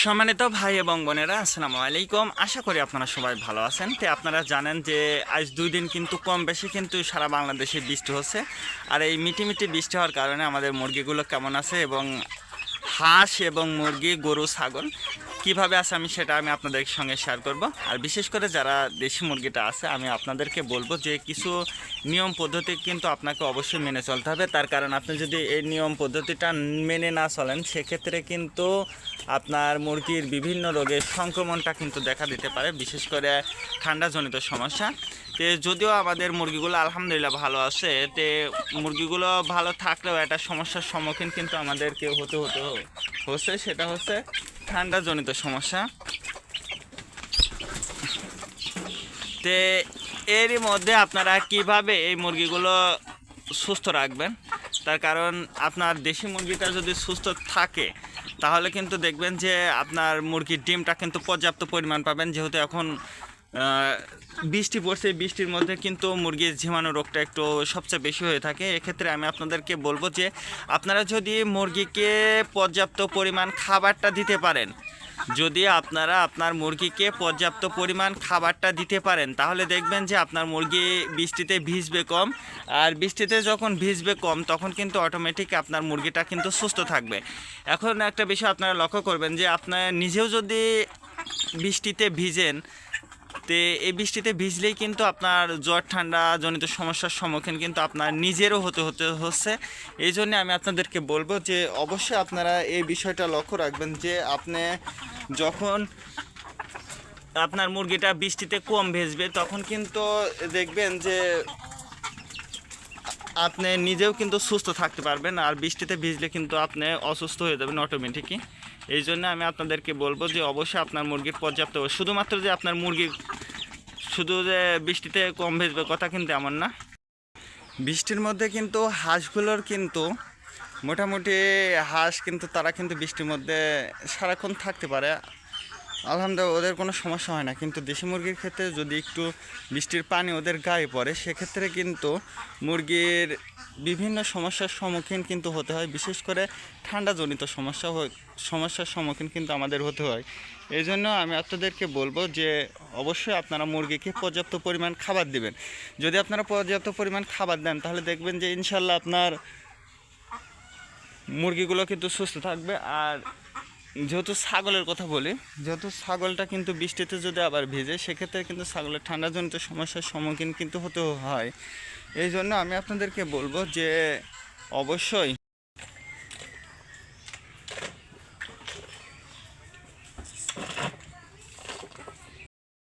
সম্মানিত ভাই এবং বোনেরা, আসসালামু আলাইকুম। আশা করি আপনারা সবাই ভালো আছেন। তো আপনারা জানেন যে আজ দুই দিন কিন্তু কম বেশি কিন্তু সারা বাংলাদেশে বৃষ্টি হচ্ছে। আর এই মিটি মিটি বৃষ্টি হওয়ার কারণে আমাদের মুরগিগুলো কেমন আছে এবং হাঁস এবং মুরগি, গরু, ছাগল কীভাবে আছে আমি সেটা আমি আপনাদের সঙ্গে শেয়ার করব। আর বিশেষ করে যারা দেশি মুরগিটা আছে, আমি আপনাদেরকে বলব যে কিছু নিয়ম পদ্ধতি কিন্তু আপনাকে অবশ্যই মেনে চলতে হবে। তার কারণ আপনি যদি এই নিয়ম পদ্ধতিটা মেনে না চলেন, সেক্ষেত্রে কিন্তু আপনার মুরগির বিভিন্ন রোগের সংক্রমণটা কিন্তু দেখা দিতে পারে, বিশেষ করে ঠান্ডাজনিত সমস্যা। তে যদিও আমাদের মুরগিগুলো আলহামদুলিল্লাহ ভালো আছে, তে মুরগিগুলো ভালো থাকলেও একটা সমস্যার সম্মুখীন কিন্তু আমাদেরকে হতে হতে হচ্ছে, সেটা হচ্ছে ঠান্ডাজনিত সমস্যা। তে এরই মধ্যে আপনারা কীভাবে এই মুরগিগুলো সুস্থ রাখবেন? তার কারণ আপনার দেশি মুরগিটা যদি সুস্থ থাকে, তাহলে কিন্তু দেখবেন যে আপনার মুরগির ডিমটা কিন্তু পর্যাপ্ত পরিমাণ পাবেন। যেহেতু এখন বৃষ্টি পড়ছে, বৃষ্টির মধ্যে কিন্তু মুরগির ঝিমানো রোগটা একটু সবচেয়ে বেশি হয়ে থাকে। এক্ষেত্রে আমি আপনাদেরকে বলব যে, আপনারা যদি মুরগিকে পর্যাপ্ত পরিমাণ খাবারটা দিতে পারেন, যদি আপনারা আপনার মুরগিকে পর্যাপ্ত পরিমাণ খাবারটা দিতে পারেন, তাহলে দেখবেন যে আপনার মুরগি বৃষ্টিতে ভিজবে কম। আর বৃষ্টিতে যখন ভিজবে কম, তখন কিন্তু অটোমেটিক আপনার মুরগিটা কিন্তু সুস্থ থাকবে। এখন একটা বিষয় আপনারা লক্ষ্য করবেন যে, আপনার নিজেও যদি বৃষ্টিতে ভিজেন তে এই বৃষ্টিতে ভিজলেই কিন্তু আপনার জ্বর, ঠান্ডা জনিত সমস্যার সম্মুখীন কিন্তু আপনার নিজেরও হতে হতে হচ্ছে। এই জন্য আমি আপনাদেরকে বলব যে, অবশ্যই আপনারা এই বিষয়টা লক্ষ্য রাখবেন যে, আপনি যখন আপনার মুরগিটা বৃষ্টিতে কম ভেজবে, তখন কিন্তু দেখবেন যে আপনি নিজেও কিন্তু সুস্থ থাকতে পারবেন আর বৃষ্টিতে ভিজলে কিন্তু আপনি অসুস্থ হয়ে যাবেন অটোমেটিকই এই জন্য আমি আপনাদেরকে বলব যে অবশ্যই আপনার মুরগির পর্যাপ্ত শুধুমাত্র যে আপনার মুরগি, শুধু যে বৃষ্টিতে কম ভেজবে কথা কিন্তু এমন না। বৃষ্টির মধ্যে কিন্তু হাঁসগুলোর কিন্তু মোটামুটি হাঁস কিন্তু তারা কিন্তু বৃষ্টির মধ্যে সারাক্ষণ থাকতে পারে। আলহামদুলিল্লাহ, ওদের কোনো সমস্যা হয় না। কিন্তু দেশি মুরগির ক্ষেত্রে যদি একটু বৃষ্টির পানি ওদের গায়ে পড়ে, সেক্ষেত্রে কিন্তু মুরগির বিভিন্ন সমস্যার সম্মুখীন কিন্তু হতে হয়। বিশেষ করে ঠান্ডাজনিত সমস্যা সমস্যার সম্মুখীন কিন্তু আমাদের হতে হয়। এই জন্য আমি আপনাদেরকে বলব যে, অবশ্যই আপনারা মুরগিকে পর্যাপ্ত পরিমাণ খাবার দিবেন। যদি আপনারা পর্যাপ্ত পরিমাণ খাবার দেন, তাহলে দেখবেন যে ইনশাল্লাহ আপনার মুরগিগুলো কিন্তু সুস্থ থাকবে। আর যেহেতু ছাগলের কথা বলি, যেহেতু ছাগলটা কিন্তু বৃষ্টিতে যদি আবার ভিজে, সেক্ষেত্রে কিন্তু ছাগলের ঠান্ডাজনিত সমস্যার সম্মুখীন কিন্তু হতে হয়। এই জন্য আমি আপনাদেরকে বলব যে, অবশ্যই